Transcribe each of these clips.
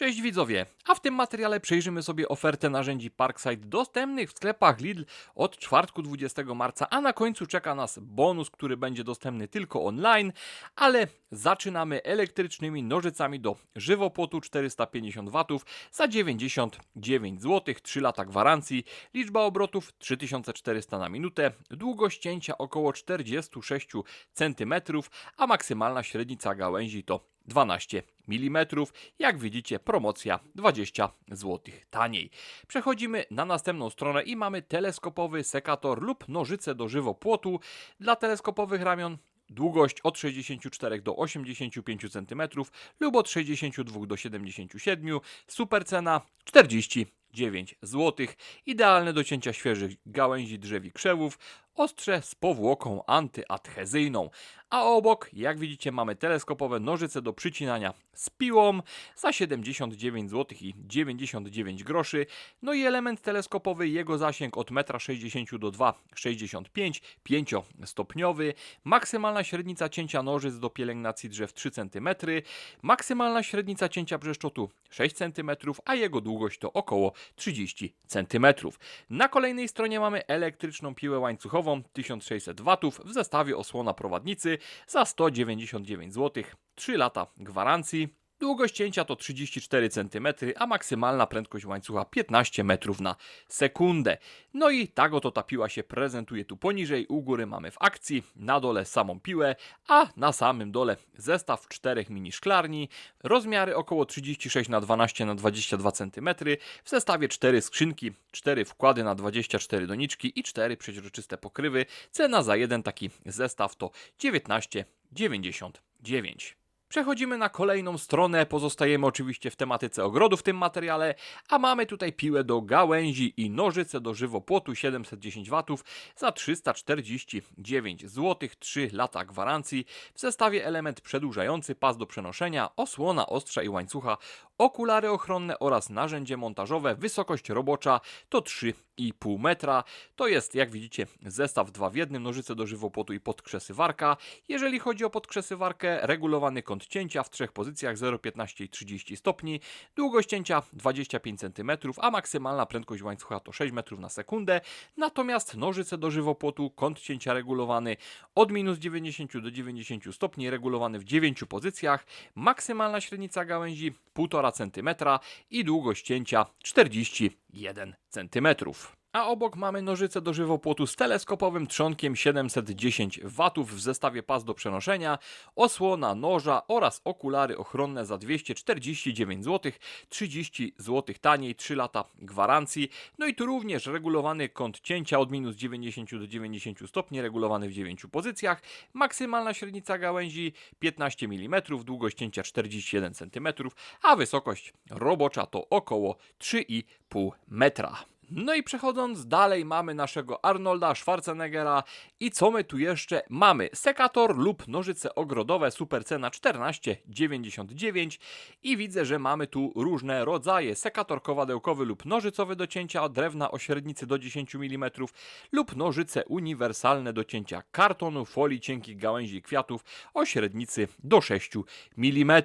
Cześć widzowie, a w tym materiale przejrzymy sobie ofertę narzędzi Parkside dostępnych w sklepach Lidl od czwartku 20 marca, a na końcu czeka nas bonus, który będzie dostępny tylko online, ale zaczynamy elektrycznymi nożycami do żywopłotu 450 W za 99 zł, 3 lata gwarancji, liczba obrotów 3400 na minutę, długość cięcia około 46 cm, a maksymalna średnica gałęzi to 12 mm. Jak widzicie, promocja 20 zł taniej. Przechodzimy na następną stronę i mamy teleskopowy sekator lub nożyce do żywopłotu. Dla teleskopowych ramion długość od 64 do 85 cm lub od 62 do 77. Super cena 49 zł. Idealne do cięcia świeżych gałęzi drzew i krzewów. Ostrze z powłoką antyadhezyjną. A obok, jak widzicie, mamy teleskopowe nożyce do przycinania z piłą za 79 zł i 99 groszy. No i element teleskopowy, jego zasięg od 1,60 m do 2,65 5-stopniowy. Maksymalna średnica cięcia nożyc do pielęgnacji drzew 3 cm. Maksymalna średnica cięcia brzeszczotu 6 cm, a jego długość to około 30 cm. Na kolejnej stronie mamy elektryczną piłę łańcuchową 1600 W w zestawie osłona prowadnicy za 199 zł, 3 lata gwarancji. Długość cięcia to 34 cm, a maksymalna prędkość łańcucha 15 metrów na sekundę. No i tak oto ta piła się prezentuje tu poniżej. U góry mamy w akcji, na dole samą piłę, a na samym dole zestaw czterech mini szklarni. Rozmiary około 36 na 12 na 22 cm. W zestawie 4 skrzynki, 4 wkłady na 24 doniczki i 4 przeźroczyste pokrywy. Cena za jeden taki zestaw to 19,99. Przechodzimy na kolejną stronę, pozostajemy oczywiście w tematyce ogrodu w tym materiale, a mamy tutaj piłę do gałęzi i nożyce do żywopłotu 710 W za 349 zł, 3 lata gwarancji. W zestawie element przedłużający, pas do przenoszenia, osłona ostrza i łańcucha, okulary ochronne oraz narzędzie montażowe. Wysokość robocza to 3,5 metra. To jest, jak widzicie, zestaw 2 w jednym, nożyce do żywopłotu i podkrzesywarka. Jeżeli chodzi o podkrzesywarkę, regulowany kąt cięcia w trzech pozycjach 0,15 i 30 stopni, długość cięcia 25 cm, a maksymalna prędkość łańcucha to 6 metrów na sekundę. Natomiast nożyce do żywopłotu, kąt cięcia regulowany od minus 90 do 90 stopni, regulowany w 9 pozycjach, maksymalna średnica gałęzi 1,5 cm i długość cięcia 41 cm. A obok mamy nożyce do żywopłotu z teleskopowym trzonkiem 710 W w zestawie pas do przenoszenia, osłona noża oraz okulary ochronne za 249 zł, 30 zł taniej, 3 lata gwarancji. No i tu również regulowany kąt cięcia od minus 90 do 90 stopni, regulowany w 9 pozycjach, maksymalna średnica gałęzi 15 mm, długość cięcia 41 cm, a wysokość robocza to około 3,5 metra. No i przechodząc dalej mamy naszego Arnolda Schwarzeneggera i co my tu jeszcze mamy? Sekator lub nożyce ogrodowe, super cena 14,99 i widzę, że mamy tu różne rodzaje. Sekator kowadełkowy lub nożycowy do cięcia drewna o średnicy do 10 mm lub nożyce uniwersalne do cięcia kartonu, folii, cienkich gałęzi i kwiatów o średnicy do 6 mm.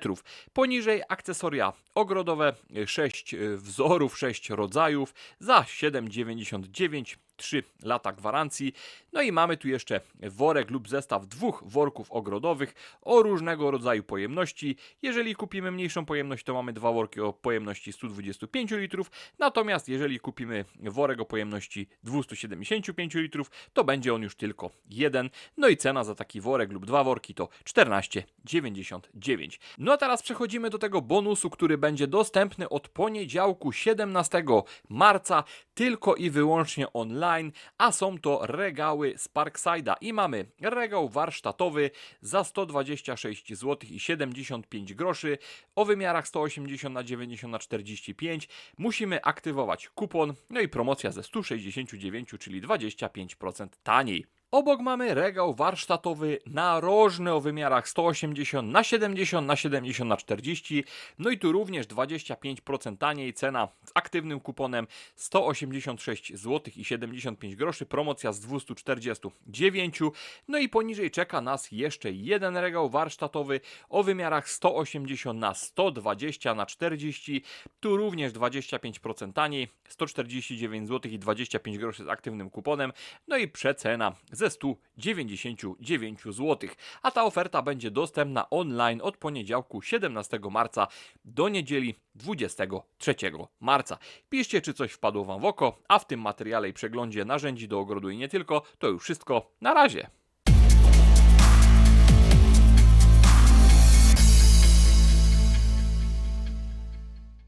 Poniżej akcesoria ogrodowe 6 wzorów, 6 rodzajów za 7,99 3 lata gwarancji. No i mamy tu jeszcze worek lub zestaw dwóch worków ogrodowych o różnego rodzaju pojemności. Jeżeli kupimy mniejszą pojemność, to mamy dwa worki o pojemności 125 litrów. Natomiast jeżeli kupimy worek o pojemności 275 litrów, to będzie on już tylko jeden. No i cena za taki worek lub dwa worki to 14,99. No a teraz przechodzimy do tego bonusu, który będzie dostępny od poniedziałku 17 marca tylko i wyłącznie online a są to regały z Parkside'a i mamy regał warsztatowy za 126 zł i 75 groszy o wymiarach 180 na 90 na 45. Musimy aktywować kupon, no i promocja ze 169, czyli 25% taniej. Obok mamy regał warsztatowy narożny o wymiarach 180 na 70 na 70 na 40. No i tu również 25% taniej cena z aktywnym kuponem 186 zł i 75 groszy. Promocja z 249. No i poniżej czeka nas jeszcze jeden regał warsztatowy o wymiarach 180 na 120 na 40. Tu również 25% taniej 149 zł i 25 groszy z aktywnym kuponem. No i przecena ze 199 zł. A ta oferta będzie dostępna online od poniedziałku 17 marca do niedzieli 23 marca. Piszcie, czy coś wpadło Wam w oko, a w tym materiale i przeglądzie narzędzi do ogrodu i nie tylko, to już wszystko. Na razie!